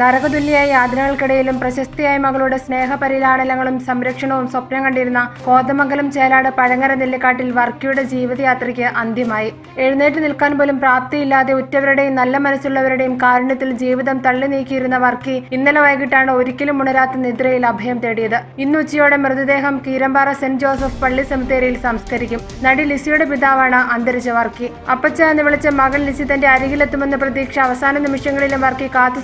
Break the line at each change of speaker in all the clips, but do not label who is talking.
നരകതുല്യായ യാതനകൾക്കിടയിലും പ്രശസ്തിയായ മകളുടെ സ്നേഹപരിലാടനങ്ങളും സംരക്ഷണവും സ്വപ്നം കണ്ടിരുന്ന കോതമംഗലം ചേലാട് പഴങ്ങര നെല്ലിക്കാട്ടിൽ വർക്കിയുടെ ജീവിതയാത്രയ്ക്ക് അന്ത്യമായി. എഴുന്നേറ്റ് നിൽക്കാൻ പോലും പ്രാപ്തിയില്ലാതെ ഉറ്റവരുടെയും നല്ല മനസ്സുള്ളവരുടെയും കാരുണ്യത്തിൽ ജീവിതം തള്ളി നീക്കിയിരുന്ന വർക്കി ഇന്നലെ വൈകിട്ടാണ് ഒരിക്കലും ഉണരാത്ത നിദ്രയിൽ അഭയം തേടിയത്. ഇന്ന് ഉച്ചയോടെ മൃതദേഹം കീരമ്പാറ സെന്റ് ജോസഫ് പള്ളി സെമിത്തേരിയിൽ സംസ്കരിക്കും. നടി ലിസിയുടെ പിതാവാണ് അന്തരിച്ച വർക്കി. അപ്പച്ച എന്ന് വിളിച്ച മകൾ ലിസി തന്റെ അരികിലെത്തുമെന്ന പ്രതീക്ഷ അവസാന നിമിഷങ്ങളിലും വർക്കി കാത്തു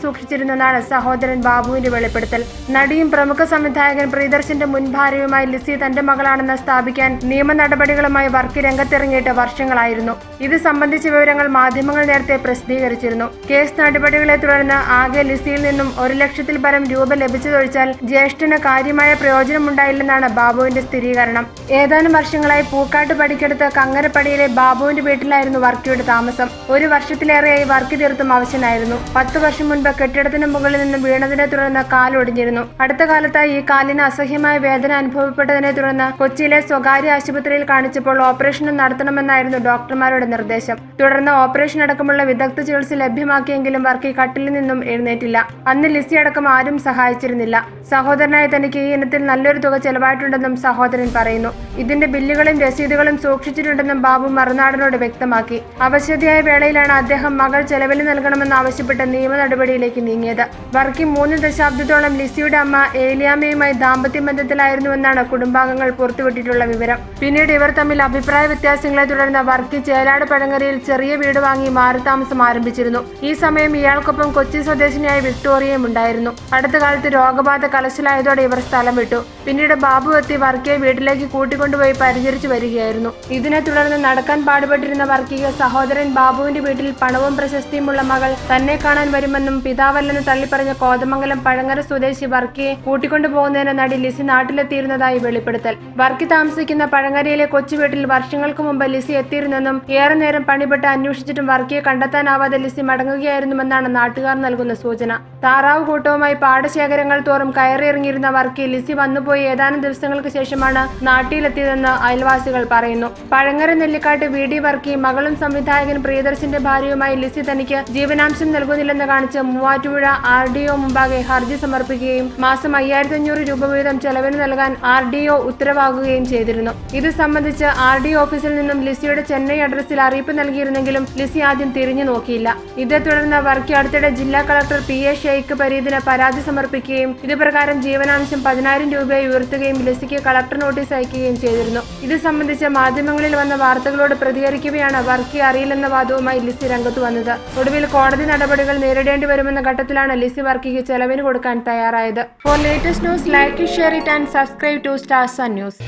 സൂക്ഷിച്ചിരുന്നെന്നാണ് സഹോദരൻ ബാബുവിന്റെ വെളിപ്പെടുത്തൽ. നടിയും പ്രമുഖ സംവിധായകൻ പ്രിയദർശന്റെ മുൻഭാര്യയുമായി ലിസി തന്റെ മകളാണെന്ന് സ്ഥാപിക്കാൻ നിയമ നടപടികളുമായി വർക്ക് രംഗത്തിറങ്ങിയിട്ട് വർഷങ്ങളായിരുന്നു. ഇത് സംബന്ധിച്ച വിവരങ്ങൾ മാധ്യമങ്ങൾ നേരത്തെ പ്രസിദ്ധീകരിച്ചിരുന്നു. കേസ് നടപടികളെ തുടർന്ന് ആകെ ലിസിയിൽ നിന്നും ഒരു ലക്ഷത്തിൽ പരം രൂപ ലഭിച്ചതൊഴിച്ചാൽ ജ്യേഷ്ഠന് കാര്യമായ പ്രയോജനമുണ്ടായില്ലെന്നാണ് ബാബുവിന്റെ സ്ഥിരീകരണം. ഏതാനും വർഷങ്ങളായി പൂക്കാട്ട് പടിക്കടുത്ത് കങ്ങരപ്പടിയിലെ ബാബുവിന്റെ വീട്ടിലായിരുന്നു വർക്കിയുടെ താമസം. ഒരു വർഷത്തിലേറെയായി വർക്ക് തീർത്തും ആവശ്യമായിരുന്നു പത്തു വർഷം മുൻപ് കെട്ടിടത്തിന് മുകളിൽ നിന്ന് വീണതിനെ തുടർന്ന് കാലൊടിഞ്ഞിരുന്നു. അടുത്ത കാലത്തായി ഈ കാലിന് അസഹ്യമായ വേദന അനുഭവപ്പെട്ടതിനെ തുടർന്ന് കൊച്ചിയിലെ സ്വകാര്യ ആശുപത്രിയിൽ കാണിച്ചപ്പോൾ ഓപ്പറേഷൻ നടത്തണമെന്നായിരുന്നു ഡോക്ടർമാരുടെ നിർദ്ദേശം. തുടർന്ന് ഓപ്പറേഷൻ അടക്കമുള്ള വിദഗ്ധ ചികിത്സ ലഭ്യമാക്കിയെങ്കിലും വർക്കി കട്ടിലിൽ നിന്നും എഴുന്നേറ്റില്ല. അന്ന് ലിസി അടക്കം ആരും സഹായിച്ചിരുന്നില്ല. സഹോദരനായ തനിക്ക് ഈ ഇനത്തിൽ നല്ലൊരു തുക ചെലവായിട്ടുണ്ടെന്നും സഹോദരൻ പറയുന്നു. ഇതിന്റെ ബില്ലുകളും രസീതുകളും സൂക്ഷിച്ചിട്ടുണ്ടെന്നും ബാബു മറുനാടനോട് വ്യക്തമാക്കി. അവശതയായ വേളയിലാണ് അദ്ദേഹം മകൾ ചെലവിൽ നൽകണമെന്ന് ആവശ്യപ്പെട്ട് നിയമ നടപടിയിലേക്ക് നീങ്ങിയത്. വർക്കി മൂന്ന് ദശാബ്ദത്തോളം ലിസിയുടെ അമ്മ ഏലിയാമ്മയുമായി ദാമ്പത്യ ബന്ധത്തിലായിരുന്നുവെന്നാണ് കുടുംബാംഗങ്ങൾ പുറത്തുവിട്ടിട്ടുള്ള വിവരം. പിന്നീട് ഇവർ തമ്മിൽ അഭിപ്രായ വ്യത്യാസങ്ങളെ തുടർന്ന് വർക്കി ചേലാട് പഴങ്ങരയിൽ ചെറിയ വീട് വാങ്ങി മാറിത്താമസം ആരംഭിച്ചിരുന്നു. ഈ സമയം ഇയാൾക്കൊപ്പം കൊച്ചി സ്വദേശിനിയായ വിക്ടോറിയയും ഉണ്ടായിരുന്നു. അടുത്ത കാലത്ത് രോഗബാധ കലശലായതോടെ ഇവർ സ്ഥലം വിട്ടു. പിന്നീട് ബാബു എത്തി വർക്കിയെ വീട്ടിലേക്ക് കൂട്ടിക്കൊണ്ടുപോയി പരിചരിച്ചു വരികയായിരുന്നു. ഇതിനെ തുടർന്ന് നടക്കാൻ പാടുപെട്ടിരുന്ന വർക്കിയെ സഹോദരൻ ബാബുവിന്റെ വീട്ടിൽ പണവും പ്രശസ്തിയുമുള്ള മകൾ തന്നെ കാണാൻ വരുമെന്നും പിതാവല്ലെന്ന് തള്ളിപ്പറഞ്ഞ കോതമംഗലം പഴങ്ങര സ്വദേശി വർക്കിയെ കൂട്ടിക്കൊണ്ടുപോകുന്നതിന് നടി ലിസി നാട്ടിലെത്തിയിരുന്നതായി വെളിപ്പെടുത്തൽ. വർക്കി താമസിക്കുന്ന പഴങ്ങരയിലെ കൊച്ചുവീട്ടിൽ വർഷങ്ങൾക്ക് മുമ്പ് ലിസി എത്തിയിരുന്നെന്നും ഏറെ നേരം പണിപ്പെട്ട് അന്വേഷിച്ചിട്ടും വർക്കിയെ കണ്ടെത്താനാവാതെ ലിസി മടങ്ങുകയായിരുന്നുവെന്നാണ് നാട്ടുകാർ നൽകുന്ന സൂചന. താറാവ് കൂട്ടവുമായി പാടശേഖരങ്ങൾ തോറും കയറിയിറങ്ങിയിരുന്ന വർക്കി ലിസി വന്നുപോയി ഏതാനും ദിവസങ്ങൾക്ക് ശേഷമാണ് നാട്ടിലെത്തിയതെന്ന് അയൽവാസികൾ പറയുന്നു. പഴങ്ങര നെല്ലിക്കാട്ട് വി ഡി വർക്കി മകളും സംവിധായകൻ പ്രിയദർശന്റെ ഭാര്യയുമായി ലിസി തനിക്ക് ജീവനാംശം നൽകുന്നില്ലെന്ന് കാണിച്ച് മൂവാറ്റുപുഴ ആർ ഡി ഒ മുമ്പാകെ ഹർജി സമർപ്പിക്കുകയും മാസം അയ്യായിരത്തി അഞ്ഞൂറ് രൂപ വീതം ചെലവിന് നൽകാൻ ആർ ഡി ഒ ഉത്തരവാകുകയും ചെയ്തിരുന്നു. ഇത് സംബന്ധിച്ച് ആർ ഡി ഓഫീസിൽ നിന്നും ലിസിയുടെ ചെന്നൈ അഡ്രസ്സിൽ അറിയിപ്പ് നൽകിയിരുന്നെങ്കിലും ലിസി ആദ്യം തിരിഞ്ഞു നോക്കിയില്ല. ഇതേ തുടർന്ന് വർക്കി അടുത്തിടെ ജില്ലാ കളക്ടർ പി എ ഷെയ്ഖ് പരീദിന് പരാതി സമർപ്പിക്കുകയും ഇതുപ്രകാരം ജീവനാംശം പതിനായിരം രൂപയായി ഉയർത്തുകയും ലിസിക്ക് കളക്ടർ നോട്ടീസ് അയക്കുകയും ചെയ്തിരുന്നു. ഇത് സംബന്ധിച്ച് മാധ്യമങ്ങളിൽ വന്ന വാർത്തകളോട് പ്രതികരിക്കവെയാണ് വർക്കി അറിയില്ലെന്ന വാദവുമായി ലിസി രംഗത്ത് വന്നത്. ഒടുവിൽ കോടതി നടപടികൾ നേരിടേണ്ടി വരുമെന്ന ഘട്ടത്തിലാണ് ഫണ്ടിലാണ് ലിസി വർക്കിക്ക് ചെലവിന് കൊടുക്കാൻ തയ്യാറായത്. For latest news like share it and subscribe to Stars Sun News